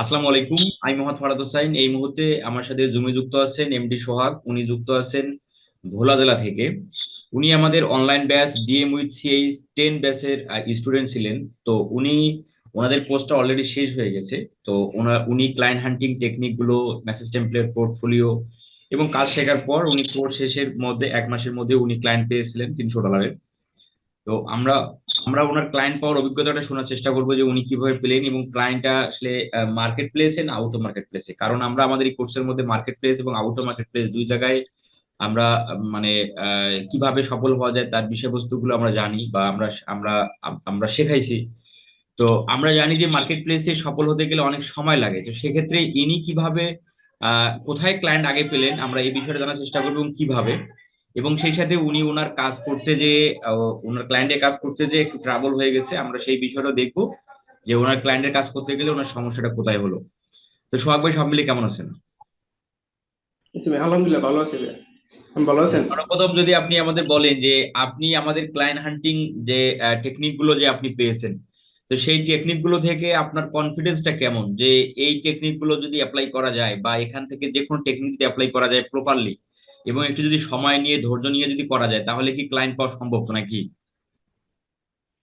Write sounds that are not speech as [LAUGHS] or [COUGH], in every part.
আসসালামু আলাইকুম, আমি মোহাম্মদ ফরাদ হোসাইন। এই মুহূর্তে আমার সাথে জুমে যুক্ত আছেন, এমডি সোহাগ। উনি যুক্ত আছেন ভোলা জেলা থেকে। উনি আমাদের online batch DM with CH ten ব্যাচের স্টুডেন্ট ছিলেন। তো উনি, ওনাদের কোর্সটা অলরেডি শেষ হয়ে গেছে। তো ওনার উনি ক্লায়েন্ট হান্টিং টেকনিকগুলো মেসেজ টেমপ্লেট পোর্টফোলিও এবং কাজ শেখার পর উনি কোর্স শেষের মধ্যে, এক মাসের মধ্যে উনি ক্লায়েন্ট পেয়েছিলেন তিনশো ডলারের তো আমরা আমরা ওনার ক্লায়েন্ট পাওয়ার অভিজ্ঞতাটা শোনার চেষ্টা করব যে উনি কীভাবে পেলেন এবং ক্লায়েন্টটা আসলে মার্কেট প্লেসে না আউট মার্কেট প্লেসে কারণ আমরা আমাদের এই কোর্সের মধ্যে মার্কেট প্লেস এবং আউট মার্কেট প্লেস দুই জায়গায় আমরা মানে কীভাবে সফল হওয়া যায় তার বিষয়বস্তুগুলো আমরা জানি বা আমরা আমরা আমরা শেখাইছি। তো আমরা জানি যে মার্কেট প্লেসে সফল হতে গেলে অনেক সময় লাগে। তো সেক্ষেত্রে ইনি কীভাবে কোথায় ক্লায়েন্ট আগে পেলেন আমরা এই বিষয়টা জানার চেষ্টা করব এবং কীভাবে। এবং সেই সাথে উনি ওনার কাজ করতে যে ওনার ক্লায়েন্টের কাজ করতে যে একটু ট্রাবল হয়ে গেছে আমরা সেই বিষয়টা দেখব যে ওনার ক্লায়েন্টের কাজ করতে গেলে ওনার সমস্যাটা কোথায় হলো। তো সোহাগ ভাই সব মিলে কেমন আছেন? আলহামদুলিল্লাহ ভালো আছি ভালো আছেন? সর্বপ্রথম যদি আপনি আমাদের বলেন যে আপনি আমাদের ক্লায়েন্ট হান্টিং যে টেকনিকগুলো যে আপনি পেয়েছেন তো সেই টেকনিকগুলো থেকে আপনার কনফিডেন্সটা কেমন? যে এই টেকনিকগুলো যদি অ্যাপ্লাই করা যায় বা এখান থেকে যে কোনো টেকনিক যদি অ্যাপ্লাই করা যায় প্রপারলি এবং একটু যদি সময় নিয়ে ধৈর্য নিয়ে যদি করা যায় তাহলে কি ক্লায়েন্ট পাওয়া সম্ভব তো নাকি?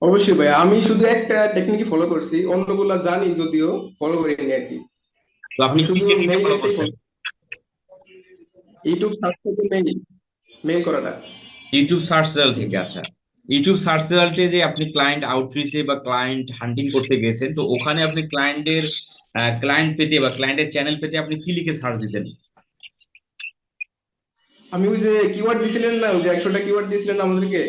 অবশ্যই ভাই আমি শুধু একটা টেকনিক ফলো করছি অন্যগুলা জানি যদিও ফলো করিনি আর কি। তো আপনি কি মেইল ফলো করছেন? ইউটিউব সার্চ থেকে মেইল মেইল করাটা। ইউটিউব সার্চ রেজাল্ট থেকে আচ্ছা। ইউটিউব সার্চ রেজাল্টে যে আপনি ক্লায়েন্ট আউটরিচে বা ক্লায়েন্ট হান্টিং করতে গেছেন তো ওখানে আপনি ক্লায়েন্টের ক্লায়েন্ট পেতে বা ক্লায়েন্টের চ্যানেল পেতে আপনি কি লিখে সার্চ দিতেন? আমি ওই যে কিওয়ার্ড দিছিলেন না, ওই যে একশোটা কিওয়ার্ড দিয়েছিলেন না আমাদেরকে,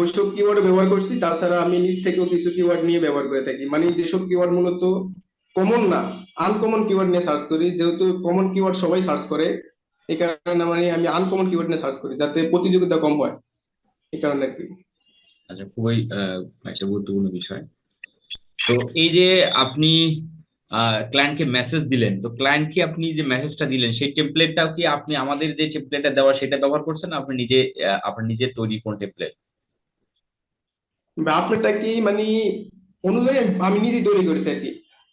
ওইসব কিওয়ার্ড ব্যবহার করছি, তাছাড়া আমি নিজ থেকেও কিছু কিওয়ার্ড নিয়ে ব্যবহার করে থাকি। মানে যেসব কিওয়ার্ড মূলত কমন না আনকমন কিওয়ার্ড নিয়ে সার্চ করি, যেহেতু কমন কিওয়ার্ড সবাই সার্চ করে, এই কারণে মানে আমি আনকমন কিওয়ার্ড নিয়ে সার্চ করি, যাতে প্রতিযোগিতা কম হয়, এই কারণে আর কি। আচ্ছা খুবই একটা গুরুত্বপূর্ণ বিষয়। তো এই যে আপনি ক্লায়েন্টকে মেসেজ দিলেন। তো ক্লায়েন্টকে আপনি যে মেসেজটা দিলেন সেই টেমপ্লেটটাও কি আপনি আমাদের যে টেমপ্লেটটা দেওয়া সেটা ব্যবহার করছেন আপনি নিজে আপনার নিজের তৈরি কোন টেমপ্লেট আপনারটা কি মানে অনুযায়ী আমি নিজেই তৈরি করেছি আর কি।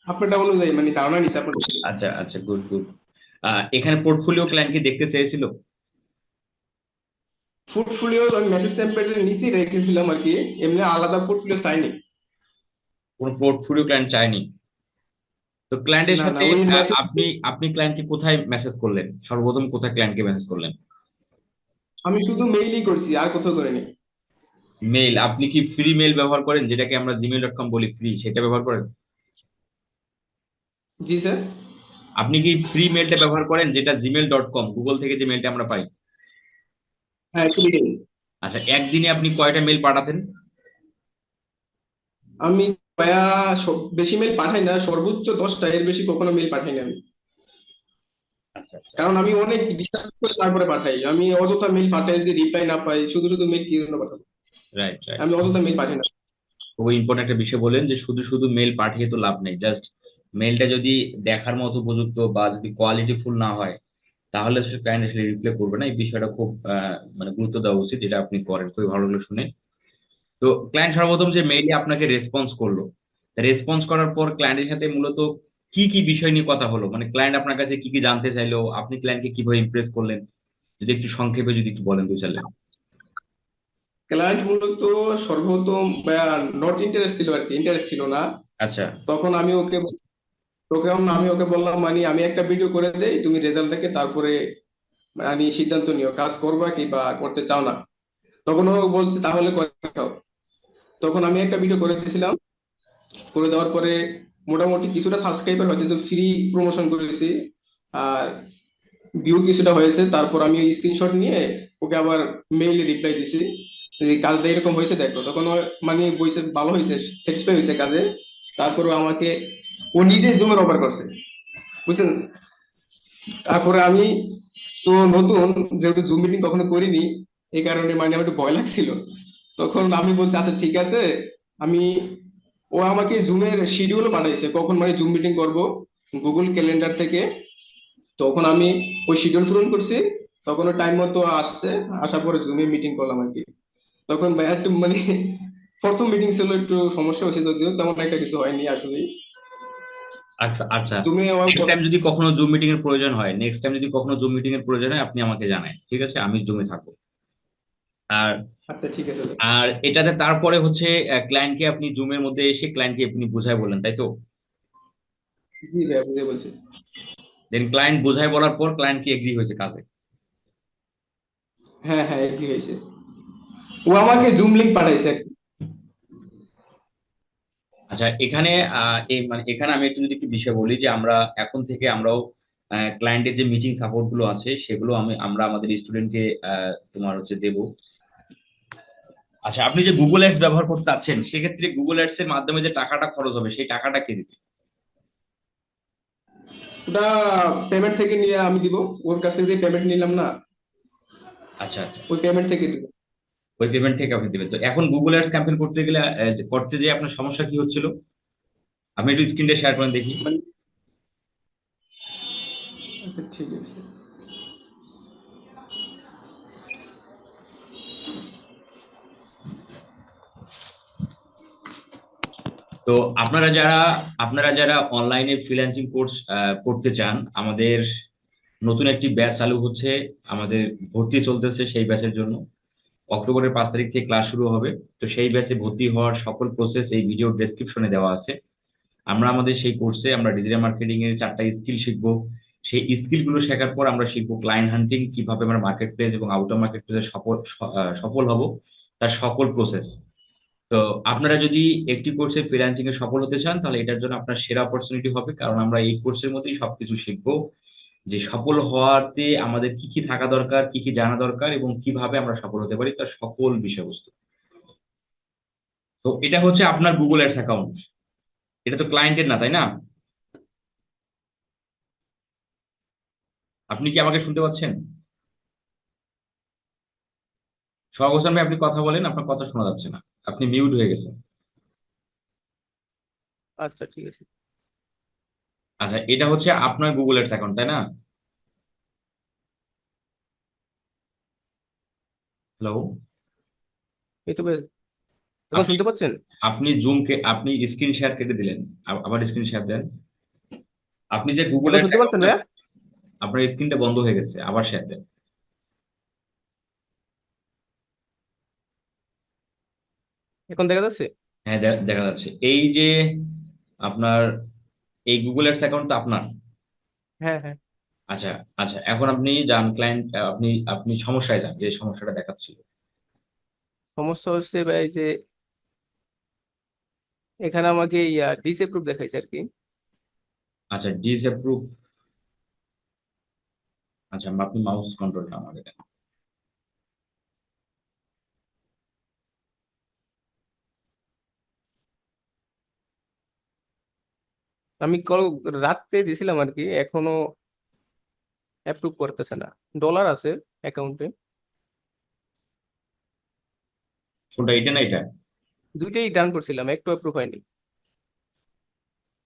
আপনারটা অনুযায়ী মানে ধারণা নিচ্ছে আপনার আচ্ছা আচ্ছা গুড গুড এখানে পোর্টফোলিও ক্লায়েন্ট কি দেখতে চেয়েছিল? পোর্টফোলিও আমি মেসেজ টেমপ্লেটের নিচে রেখেছিলাম আর কি। এমনি আলাদা পোর্টফোলিও চাইনি। কোন পোর্টফোলিও ক্লায়েন্ট চায়নি? তো ক্লায়েন্টের সাথে আপনি আপনি ক্লায়েন্টকে কোথায় মেসেজ করলেন? সর্বপ্রথম কোথায় ক্লায়েন্টকে মেসেজ করলেন? আমি শুধু মেইলই করছি আর কোথাও করিনি। মেইল আপনি কি ফ্রি মেইল ব্যবহার করেন? যেটাকে আমরা জিমেল ডট কম বলি ফ্রি সেটা ব্যবহার করেন? জি স্যার। আপনি কি ফ্রি মেলটা ব্যবহার করেন যেটা জিমেল ডট কম গুগল থেকে যে মেলটা আমরা পাই? হ্যাঁ আচ্ছা একদিনে আপনি কয়টা মেল পাঠাতেন? আমি সব- বেশি মেল পাঠাই না সর্বোচ্চ দশটা এর বেশি কখনো মেল পাঠাই না আমি। আচ্ছা আচ্ছা। কারণ আমি অনেক করে তারপরে পাঠাই। আমি অযথা মেইল পাঠাই যদি রিপ্লাই না পাই শুধু শুধু মেইল কি জন্য পাঠাবো? রাইট রাইট আমি অযথা মেইল পাঠাই না। খুবই ইম্পর্টেন্ট একটা বিষয় বলেন যে শুধু শুধু মেল পাঠিয়ে তো লাভ নেই। জাস্ট মেলটা যদি দেখার মতো উপযুক্ত বা যদি কোয়ালিটি ফুল না হয় তাহলে আসলে ক্লায়েন্ট আসলে রিপ্লাই করবে না। এই বিষয়টা খুব মানে গুরুত্ব দেওয়া উচিত। যেটা আপনি করেন। খুবই ভালো লাগল শুনে তো ক্লায়েন্ট সর্বপ্রথম যে মেইলে আপনাকে রেসপন্স করল রেসপন্স করার পর ক্লায়েন্টের সাথে মূলত কি কি বিষয় নিয়ে কথা হলো? মানে ক্লায়েন্ট আপনার কাছে কি কি জানতে চাইলো? আপনি ক্লায়েন্টকে কীভাবে ইমপ্রেস করলেন? যদি একটু সংক্ষেপে যদি একটু বলেন লাইন। ক্লায়েন্ট মূলত সর্বপ্রথম নট ইন্টারেস্ট ছিল আর কি ইন্টারেস্ট ছিল না। আচ্ছা। তখন আমি ওকে তখন আমি ওকে বললাম মানে আমি একটা ভিডিও করে দেই তুমি রেজাল্ট দেখে তারপরে মানে সিদ্ধান্ত নিও কাজ করবা কি বা করতে চাও না। তখন ও বলছে তাহলে করে তখন আমি একটা ভিডিও করে দিয়েছিলাম। করে দেওয়ার পরে মোটামুটি কিছুটা সাবস্ক্রাইবার হয়েছে, তো ফ্রি প্রমোশন করেছি। আর ভিউ কিছুটা হয়েছে, তারপর আমি স্ক্রিনশট নিয়ে ওকে আবার মেইলে রিপ্লাই দিছি কাজটা এরকম হয়েছে, দেখো, তখন মানে বলছে ভালো হয়েছে স্যাটিসফাই হয়েছে কাজে। তারপর আমাকে, ও নিজে জুমের অফার করছে, বুঝছেন? তারপরে আমি তো নতুন, যেহেতু জুম মিটিং কখনো করিনি, এই কারণে মানে আমার একটু ভয় লাগছিল। তখন আমি বলছি আচ্ছা ঠিক আছে। আমি ও আমাকে জুমের শিডিউলও পাঠাইছে। কখন মানে জুম মিটিং করব গুগল ক্যালেন্ডার থেকে। তখন আমি ওই শিডিউল পূরণ করছি। তখন টাইম মতো আসছে। আসার পরে জুমে মিটিং করলাম আর কি। তখন ভাই একটু মানে [LAUGHS] প্রথম মিটিং ছিল একটু সমস্যা হয়েছে যদিও তেমন একটা কিছু হয়নি আসলে আচ্ছা আচ্ছা। তুমি নেক্সট টাইম যদি কখনো জুম মিটিং এর প্রয়োজন হয় নেক্সট টাইম যদি কখনো জুম মিটিং এর প্রয়োজন হয় আপনি আমাকে জানান ঠিক আছে? আমি জুমে থাকব। আর আচ্ছা ঠিক আছে। আর এটাতে তারপরে হচ্ছে ক্লায়েন্টকে আপনি জুমের মধ্যে এসে ক্লায়েন্টকে আপনি বুঝায় বললেন তাই তো? জি বুঝে বলছি। দেন ক্লায়েন্ট বোঝায় বলার পর ক্লায়েন্ট কি এগ্রি হয়েছে কাজে? হ্যাঁ হ্যাঁ একই হয়েছে। ও আমাকে জুম লিংক পাঠাইছে। আচ্ছা এখানে এই মানে এখানে আমি একটু যদি একটু বিষয় বলি যে আমরা এখন থেকে আমরাও ক্লায়েন্টের যে মিটিং সাপোর্টগুলো আছে সেগুলো আমি আমরা আমাদের স্টুডেন্টকে তোমার হচ্ছে দেব। আচ্ছা আপনি যে গুগল অ্যাডস ব্যবহার করতে চাচ্ছেন সেক্ষেত্রে গুগল অ্যাডস এর মাধ্যমে যে টাকাটা খরচ হবে সেই টাকাটা কে দিবে? ওটা পেমেন্ট থেকে নিয়ে আমি দিব। ওর কাছ থেকে যে পেমেন্ট নিলাম না আচ্ছা আচ্ছা। ওই পেমেন্ট থেকে দিব। ওই পেমেন্ট থেকে আপনি দিবেন। তো এখন গুগল অ্যাডস ক্যাম্পেইন করতে গেলে করতে যে আপনার সমস্যা কি হচ্ছিল? আপনি একটু স্ক্রিনটা শেয়ার করেন দেখি। আচ্ছা ঠিক আছে। তো আপনারা যারা আপনারা যারা অনলাইনে ফ্রিল্যান্সিং কোর্স করতে চান, আমাদের নতুন একটি ব্যাচ চালু হচ্ছে, আমাদের ভর্তি চলতেছে সেই ব্যাচের জন্য। অক্টোবরের পাঁচ তারিখ থেকে ক্লাস শুরু হবে। তো সেই ব্যাচে ভর্তি হওয়ার সকল প্রসেস এই ভিডিও ডেসক্রিপশনে দেওয়া আছে। আমরা আমাদের সেই কোর্সে আমরা ডিজিটাল মার্কেটিং এর চারটা স্কিল শিখব। সেই স্কিলগুলো শেখার পর আমরা শিখব ক্লায়েন্ট হান্টিং কীভাবে আমরা মার্কেট প্লেস এবং আউট অফ মার্কেট প্লেসে সফল সফল হব, তার সকল প্রসেস তো আপনারা যদি একটি কোর্সে ফ্রিল্যান্সিং এ সফল হতে চান, তাহলে এটার জন্য আপনার সেরা অপরচুনিটি হবে, কারণ আমরা এই কোর্সের মধ্যেই সবকিছু শিখব। যে সফল হওয়াতে আমাদের কি কি থাকা দরকার, কি কি জানা দরকার এবং কীভাবে আমরা সফল হতে পারি, তার সকল বিষয়বস্তু। তো এটা হচ্ছে আপনার গুগল অ্যাডস অ্যাকাউন্ট এটা তো ক্লায়েন্টের না, তাই না? আপনি কি আমাকে শুনতে পাচ্ছেন? সোহাগ হোসেন ভাই, আপনি কথা বলেন, আপনার কথা শোনা যাচ্ছে না। আপনি মিউট হয়ে গেছেন। আচ্ছা ঠিক আছে। আচ্ছা এটা হচ্ছে আপনার গুগল অ্যাডস অ্যাকাউন্ট তাই না? হ্যালো এই তো এখন শুনতে পাচ্ছেন? আপনি জুম কে আপনি স্ক্রিন শেয়ার কেটে দিলেন। আবার স্ক্রিন শেয়ার দেন। আপনি যে গুগল শুনতে পাচ্ছেন আপনার স্ক্রিনটা বন্ধ হয়ে গেছে আবার শেয়ার দেন। এখন দেখা যাচ্ছে? হ্যাঁ দেখা যাচ্ছে। এই যে আপনার এই গুগল অ্যাডস অ্যাকাউন্ট তো আপনার? হ্যাঁ হ্যাঁ। আচ্ছা আচ্ছা এখন আপনি যান ক্লায়েন্ট আপনি আপনি সমস্যায় যান যে সমস্যাটা দেখাচ্ছিল। সমস্যা হচ্ছে ভাই যে এখানে আমাকে ইয়া ডিসঅ্যাপ্রুভ দেখাইছে আর কি। আচ্ছা ডিসঅ্যাপ্রুভ আচ্ছা আপনি মাউস কন্ট্রোলটা আমাকে দেন। আমি কল রাত্রে দিয়েছিলাম আর কি এখনও অ্যাপ্রুভ করতেছে না। ডলার আছে অ্যাকাউন্টে কোনটা এটা না এটা? দুইটাই ডান করছিলাম একটু অ্যাপ্রুভ হয়নি।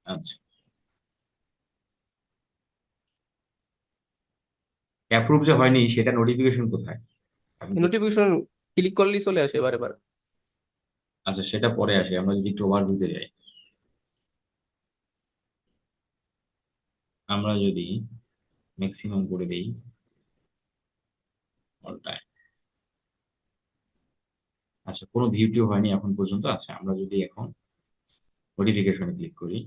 আচ্ছা। অ্যাপ্রুভ যে হয়নি সেটা নোটিফিকেশন কোথায়? নোটিফিকেশন ক্লিক করলেই চলে আসে এবার এবার। আচ্ছা সেটা পরে আসে আমরা যদি একটু ওভারভিউতে যাই। আমরা যদি ম্যাক্সিমাম করে দেই অল টাইম আচ্ছা কোনো ভিউটিও হয়নি এখন পর্যন্ত? আচ্ছা আমরা যদি এখন নোটিফিকেশনে ক্লিক করি।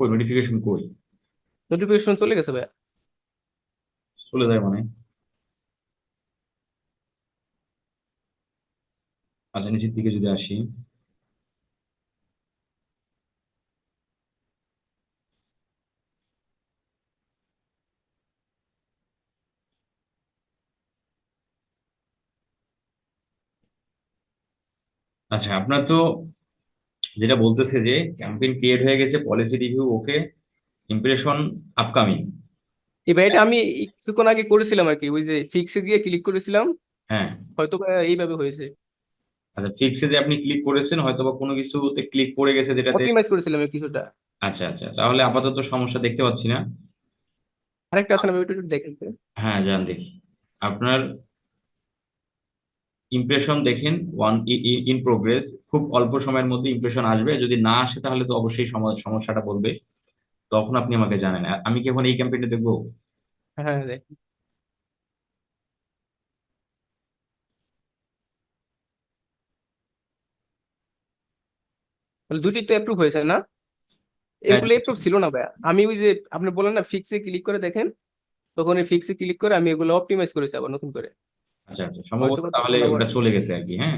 ওই নোটিফিকেশন কই? নোটিফিকেশন চলে গেছে ভাইয়া। চলে যায় মানে? আচ্ছা নিচের দিকে যদি আসি। আচ্ছা আপনার তো যেটা বলতেছে যে ক্যাম্পেইন ক্রিয়েট হয়ে গেছে policy review okay impression upcoming ভাই এটা আমি কিছুক্ষণ আগে করেছিলাম আর কি ওই যে ফিক্সে গিয়ে ক্লিক করেছিলাম হ্যাঁ। হয়তো এইভাবে হয়েছে। আচ্ছা ফিক্সে যে আপনি ক্লিক করেছেন হয়তো বা কোনো কিছুতে ক্লিক করে গেছে যেটাতে অপটিমাইজ করেছিলাম কিছুটা। আচ্ছা আচ্ছা তাহলে আপাতত সমস্যা দেখতে পাচ্ছি না। আরেকটা আছে না ভাই, একটু দেখেন হ্যাঁ যান দেখি। আপনার ইমপ্রেশন দেখেন ওয়ান ইন প্রোগ্রেস খুব অল্প সময়ের মধ্যে ইমপ্রেশন আসবে। যদি না আসে তাহলে তো অবশ্যই সমস্যাটা বলবে। তখন আপনি আমাকে জানেন। আমি কি এখন এই ক্যাম্পেইনটা দেখব? হ্যাঁ দেখ। তাহলে দুটি তো অ্যাপ্রুভ হয়েছে না? এগুলো অ্যাপ্রুভ ছিল না ভাইয়া। আমি ওই যে আপনি বললেন না ফিক্সে ক্লিক করে দেখেন তখন এই ফিক্সে ক্লিক করে আমি এগুলো অপটিমাইজ করেছি আবার নতুন করে। আচ্ছা আচ্ছা সম্ভবত তাহলে ওটা চলে গেছে আর কি হ্যাঁ?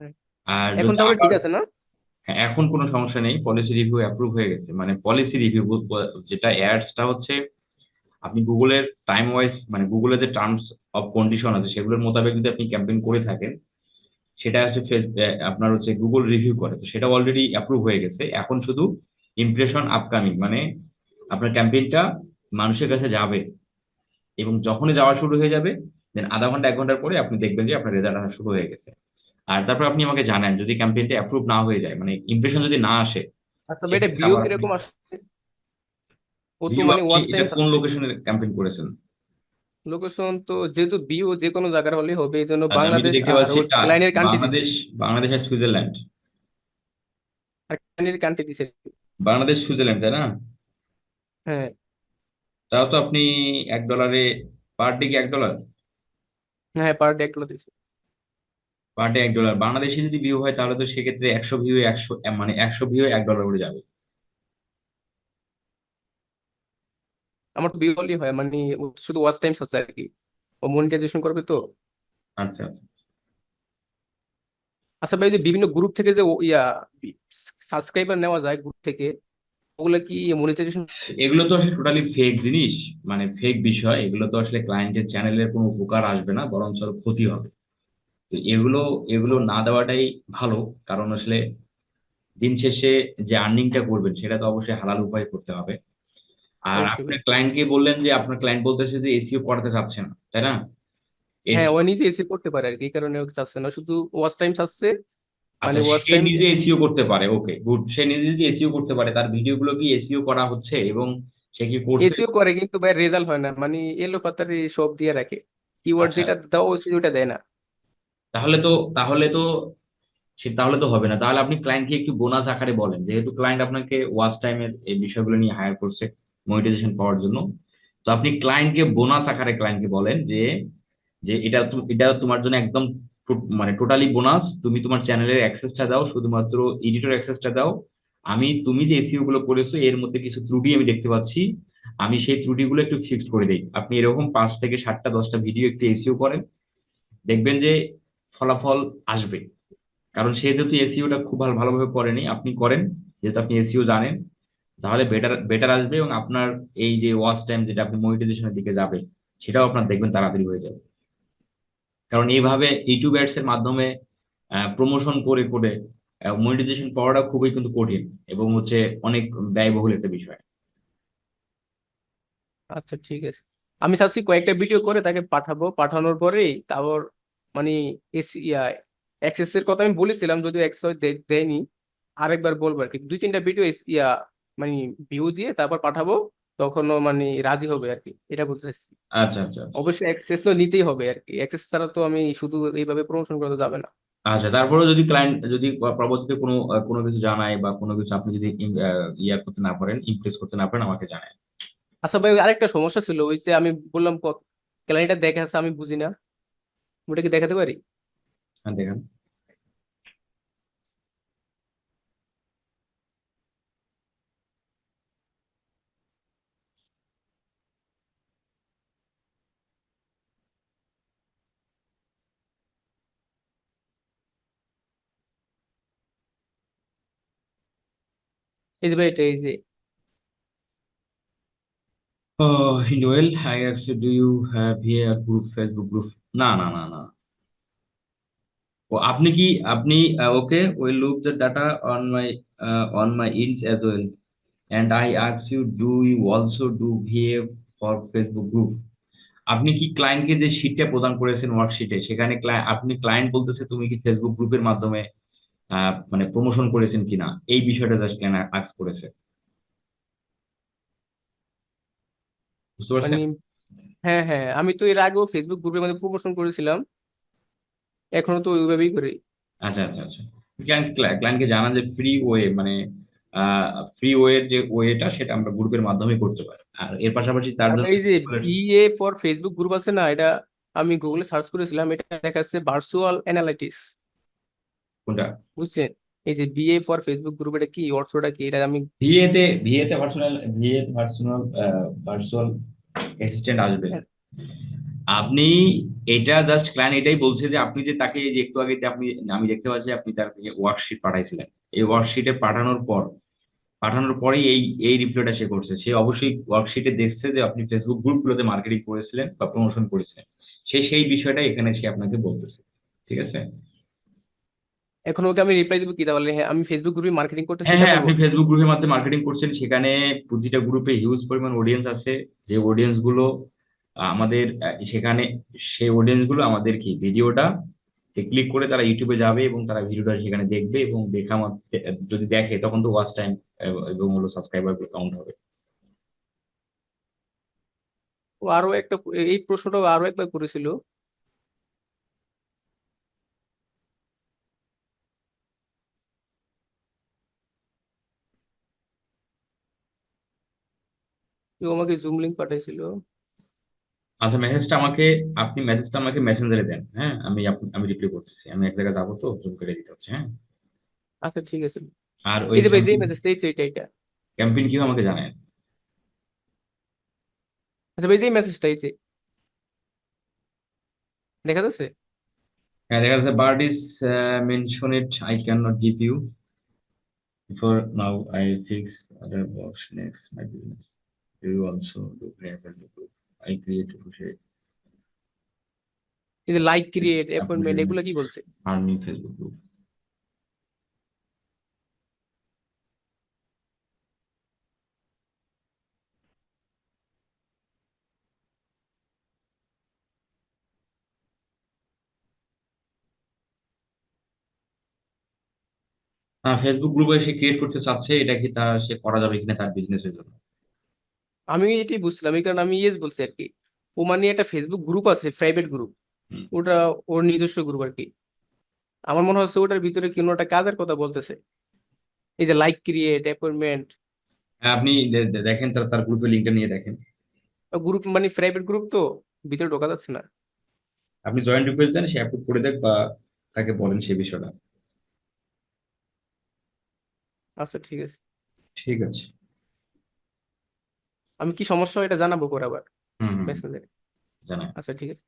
হ্যাঁ। আর এখন তাহলে ঠিক আছে না? হ্যাঁ, এখন কোনো সমস্যা নেই পলিসি রিভিউ অ্যাপ্রুভ হয়ে গেছে। মানে পলিসি রিভিউ যেটা অ্যাডসটা হচ্ছে আপনি গুগলের টাইম ওয়াইজ মানে গুগলের যে টার্মস অফ কন্ডিশন আছে সেগুলোর মোতাবেক যদি আপনি ক্যাম্পেইন করে থাকেন সেটা হচ্ছে ফেস আপনার হচ্ছে গুগল রিভিউ করে। তো সেটা অলরেডি অ্যাপ্রুভ হয়ে গেছে। এখন শুধু ইমপ্রেশন আপকামিং মানে আপনার ক্যাম্পেইনটা মানুষের কাছে যাবে এবং যখনই যাওয়া শুরু হয়ে যাবে দেন আধা ঘণ্টা এক ঘণ্টার পরে আপনি দেখবেন যে আপনার রেজাল্ট আসা শুরু হয়ে গেছে। আর তারপর আপনি আমাকে জানান যদি ক্যাম্পেইনটা অ্যাপ্রুভ না হয়ে যায় মানে ইমপ্রেশন যদি না আসে আচ্ছা এটা ভিউ আবার কীরকম আসছে ও তো মানে ওয়াচ টাইম কোন লোকেশনে ক্যাম্পেইন করেছেন? লোকেশন তো যেহেতু ভিউ যে কোনো জায়গার হলে হবে এই জন্য আচ্ছা বাংলাদেশ আর পাচ্ছি কান্ট্রি বাংলাদেশ বাংলাদেশ আর সুইজারল্যান্ড। আর ক্লায়েন্টের কান্ট্রি দিছে। বাংলাদেশ সুইজারল্যান্ড তাই না? হ্যাঁ। তাও তো আপনি এক ডলারে পার ডে কি এক ডলার হ্যাঁ পার ডে এগুলো দিছে পার ডে এক ডলার বাংলাদেশে যদি ভিউ হয় তাহলে তো সেক্ষেত্রে একশো ভিউ একশো মানে একশো ভিউ এক ডলার করে যাবে। আমার তো ভিউ হলেই হয় মানে শুধু ওয়াচ টাইম আছে আর কি। ও মনিটাইজেশন করবে তো। আচ্ছা আচ্ছা। আচ্ছা ভাই যে বিভিন্ন গ্রুপ থেকে যে ইয়া সাবস্ক্রাইবার নেওয়া যায় গ্রুপ থেকে ওগুলা কি মনিটাইজেশন এগুলো তো আসলে টোটালি ফেক জিনিস মানে ফেক বিষয়। এগুলো তো আসলে ক্লায়েন্টের চ্যানেলের কোনো উপকার আসবে না বরঞ্চ ক্ষতি হবে। তো এগুলো এগুলো না দেওয়াটাই ভালো কারণ আসলে দিন শেষে যে আর্নিংটা করবেন সেটা তো অবশ্যই হালাল উপায় করতে হবে। আর। আপনার ক্লায়েন্টকে বললেন যে আপনার ক্লায়েন্ট বলতেছে যে এসিও করাতে চাচ্ছে না তাই না? হ্যাঁ ও নিজে এসে করতে পারে আর কি কারণে চাচ্ছে না। শুধু ওয়াচ টাইম চাচ্ছে মানে আচ্ছা ওয়াচ টাইম নিজে এসইও করতে পারে ওকে গুড সে নিজে যদি এসইও করতে পারে তার ভিডিওগুলো কি এসইও করা হচ্ছে এবং সে কি করছে? এসিও করে কিন্তু ভাই রেজাল্ট হয় না। মানে এলো পাতারি সব দিয়ে রাখে। কিওয়ার্ড আচ্ছা। যেটা দাও ওটা দেয় না। তাহলে তো তাহলে তো সে তাহলে তো হবে না। তাহলে আপনি ক্লায়েন্টকে একটু বোনাস আকারে বলেন। যেহেতু ক্লায়েন্ট আপনাকে ওয়াচ টাইমের এই বিষয়গুলো নিয়ে হায়ার করছে মনিটাইজেশন পাওয়ার জন্য। তো আপনি ক্লায়েন্টকে বোনাস আকারে ক্লায়েন্টকে বলেন যে যে এটা এটা তোমার জন্য একদম মানে টোটালি বোনাস তুমি তোমার চ্যানেলের অ্যাক্সেসটা দাও, শুধুমাত্র এডিটর অ্যাক্সেসটা দাও। আমি, তুমি যে এসিও গুলো করেছ, এর মধ্যে কিছু ত্রুটি আমি দেখতে পাচ্ছি। আমি সেই ত্রুটিগুলো একটু ফিক্সড করে দিই। আপনি এরকম পাঁচ থেকে সাতটা, দশটা ভিডিও একটু এসিও করেন, দেখবেন যে ফলাফল আসবে। কারণ সে যেহেতু এসিওটা খুব ভালো, ভালোভাবে করেনি, আপনি করেন, যেহেতু আপনি এসিও জানেন, তাহলে বেটার বেটার আসবে এবং আপনার এই যে ওয়াচ টাইম যেটা আপনি মনিটাইজেশনের দিকে যাবে সেটাও আপনার দেখবেন তাড়াতাড়ি হয়ে যাবে। কারণ এইভাবে ইউটিউব অ্যাডস এর মাধ্যমে প্রমোশন করে করে মনিটাইজেশন পাওয়াটা খুবই কিন্তু কঠিন এবং হচ্ছে অনেক ব্যয়বহুল একটা বিষয়। আচ্ছা ঠিক আছে। আমি চাচ্ছি কয়েকটা ভিডিও করে তাকে পাঠাবো। পাঠানোর পরেই তারপর মানে অ্যাক্সেস এর কথা আমি বলেছিলাম যদি অ্যাক্সেস দেয়নি। আরেকবার বলব আর কি। দুই, তিনটা ভিডিও ইয়া মানে ভিউ দিয়ে তারপর পাঠাবো। তখন ও মানে রাজি হবে আর কি এটা বলতে চাচ্ছি আচ্ছা আচ্ছা। অবশ্যই অ্যাক্সেস তো নিতেই হবে আর কি অ্যাক্সেস ছাড়া তো আমি শুধু এইভাবে প্রমোশন করতে যাবে না। আচ্ছা তারপরেও যদি ক্লায়েন্ট যদি পরবর্তীতে কোনো কোনো কিছু জানায় বা কোনো কিছু আপনি যদি ইয়া করতে না পারেন ইমপ্রেস করতে না পারেন আমাকে জানায়। আচ্ছা ভাই আরেকটা সমস্যা ছিল ওই যে আমি বললাম ক্লায়েন্টটা দেখাচ্ছে আমি বুঝি না। ওটা কি দেখাতে পারি? হ্যাঁ দেখেন। ভাই এটা এই যে Oh, Noel, I asked do you have here group, Facebook group? না না না না ও আপনি কি আপনি okay will look the data on my on my ins as well and I ask you do you also do VF for Facebook group আপনি কি ক্লায়েন্টকে যে শিটটা প্রদান করেছেন ওয়ার্কশিটে সেখানে আপনি ক্লায়েন্ট বলতেছে তুমি কি ফেসবুক গ্রুপের মাধ্যমে মানে প্রমোশন করেছেন কিনা এই বিষয়টা জাস্ট ক্লায়েন্ট আস্ক করেছে। বুঝতে পারছেন? মানে হ্যাঁ হ্যাঁ আমি তো এর আগেও ফেসবুক গ্রুপের মধ্যে প্রমোশন করেছিলাম। এখনও তো ওইভাবেই করি। আচ্ছা আচ্ছা আচ্ছা। ক্লায়েন্ট ক্লায়েন্টকে জানান যে ফ্রি ওয়ে মানে ফ্রি ওয়ের যে ওয়েটা সেটা আমরা গ্রুপের মাধ্যমে করতে পারি। আর এর পাশাপাশি তার এই যে বিএ ফর ফেসবুক গ্রুপ আছে না এটা আমি গুগলে সার্চ করেছিলাম এটা দেখাচ্ছে ভার্চুয়াল অ্যানালাইটিক্স কোনটা? বুঝছেন? এই যে বিএ ফর ফেসবুক গ্রুপ এটা কি? অর্থটা কি? এটা আমি ভিএতে ভিএতে ভার্চুয়াল ভিএতে ভার্চুয়াল ভার্চুয়াল অ্যাসিস্ট্যান্ট আসবে। হ্যাঁ। আপনি এটা জাস্ট ক্লায়েন্ট এটাই বলছে যে আপনি যে তাকে যে একটু আগে যে আপনি আমি দেখতে পাচ্ছি আপনি তার ওয়ার্কশিট পাঠাইছিলেন। এই ওয়ার্কশিটে পাঠানোর পর পাঠানোর পরেই এই এই রিপ্লাইটা সে করছে। সে অবশ্যই ওয়ার্কশিটে দেখছে যে আপনি ফেসবুক গ্রুপগুলোতে মার্কেটিং করেছিলেন বা প্রমোশন করেছিলেন। সে সেই বিষয়টা এখানে সে আপনাকে বলতেছে। ঠিক আছে? এখন ওকে আমি রিপ্লাই দিব কি? তাহলে হ্যাঁ আমি ফেসবুক গ্রুপে মার্কেটিং করতেছি হ্যাঁ হ্যাঁ আপনি ফেসবুক গ্রুপের মাধ্যমে মার্কেটিং করছেন। সেখানে প্রতিটা গ্রুপে হিউজ পরিমাণ অডিয়েন্স আছে। যে অডিয়েন্সগুলো আমাদের সেখানে সেই অডিয়েন্সগুলো আমাদের কি? ভিডিওটা ক্লিক করে তারা ইউটিউবে যাবে এবং তারা ভিডিওটা সেখানে দেখবে এবং দেখা যদি দেখে তখন তো ওয়াচ টাইম এবং হলো সাবস্ক্রাইবার কাউন্ট হবে। আরও একটা এই প্রশ্নটা আরও একবার করেছিল। আমাকে জুম লিংক পাঠাইছিল। আচ্ছা মেসেজটা আমাকে আপনি মেসেজটা আমাকে মেসেঞ্জারে দেন হ্যাঁ? আমি আমি রিপ্লাই করতেছি। আমি এক জায়গায় যাব তো জুম করে দিতে হচ্ছে হ্যাঁ? আচ্ছা ঠিক আছে। আর ওই এই মেসেজটা এই তো এটা এটা ক্যাম্পেইন কিউ আমাকে জানায়। আচ্ছা ভাই যে মেসেজটা এই যে। দেখা যাচ্ছে? হ্যাঁ দেখা যাচ্ছে bird is mention it I can not give you before now I fix other box next my business you also do create I create পুষে এই যে লাইক ক্রিয়েট অ্যাপয়েন্টমেন্ট এগুলো কি বলছে? আর্নিং ফেসবুক গ্রুপ হ্যাঁ ফেসবুক গ্রুপে সে create করতে চাচ্ছে এটা কি তার সে করা যাবে কিনা তার বিজনেসের জন্য? আমি এটাই বুঝছিলাম এই কারণে আমি ইয়েস বলছি আর কি। ও মানে একটা ফেসবুক গ্রুপ আছে প্রাইভেট গ্রুপ ওটা ওর নিজস্ব গ্রুপ আর কি। আমার মনে হচ্ছে ওটার ভিতরে কোনো একটা কাজের কথা বলতেছে। এই যে লাইক ক্রিয়েট অ্যাপয়েন্টমেন্ট আপনি দেখেন তার তার গ্রুপের লিঙ্কটা নিয়ে দেখেন। গ্রুপ মানে প্রাইভেট গ্রুপ তো ভিতরে ঢোকা যাচ্ছে না। আপনি জয়েন্ট রিকোয়েস্ট দেন সে অ্যাপ্রুভ করে দেখ বা তাকে বলেন সেই বিষয়টা। আচ্ছা ঠিক আছে। ঠিক আছে। আমি কি সমস্যা এটা জানাব করে আবার। মেসেঞ্জারে আচ্ছা ঠিক আছে।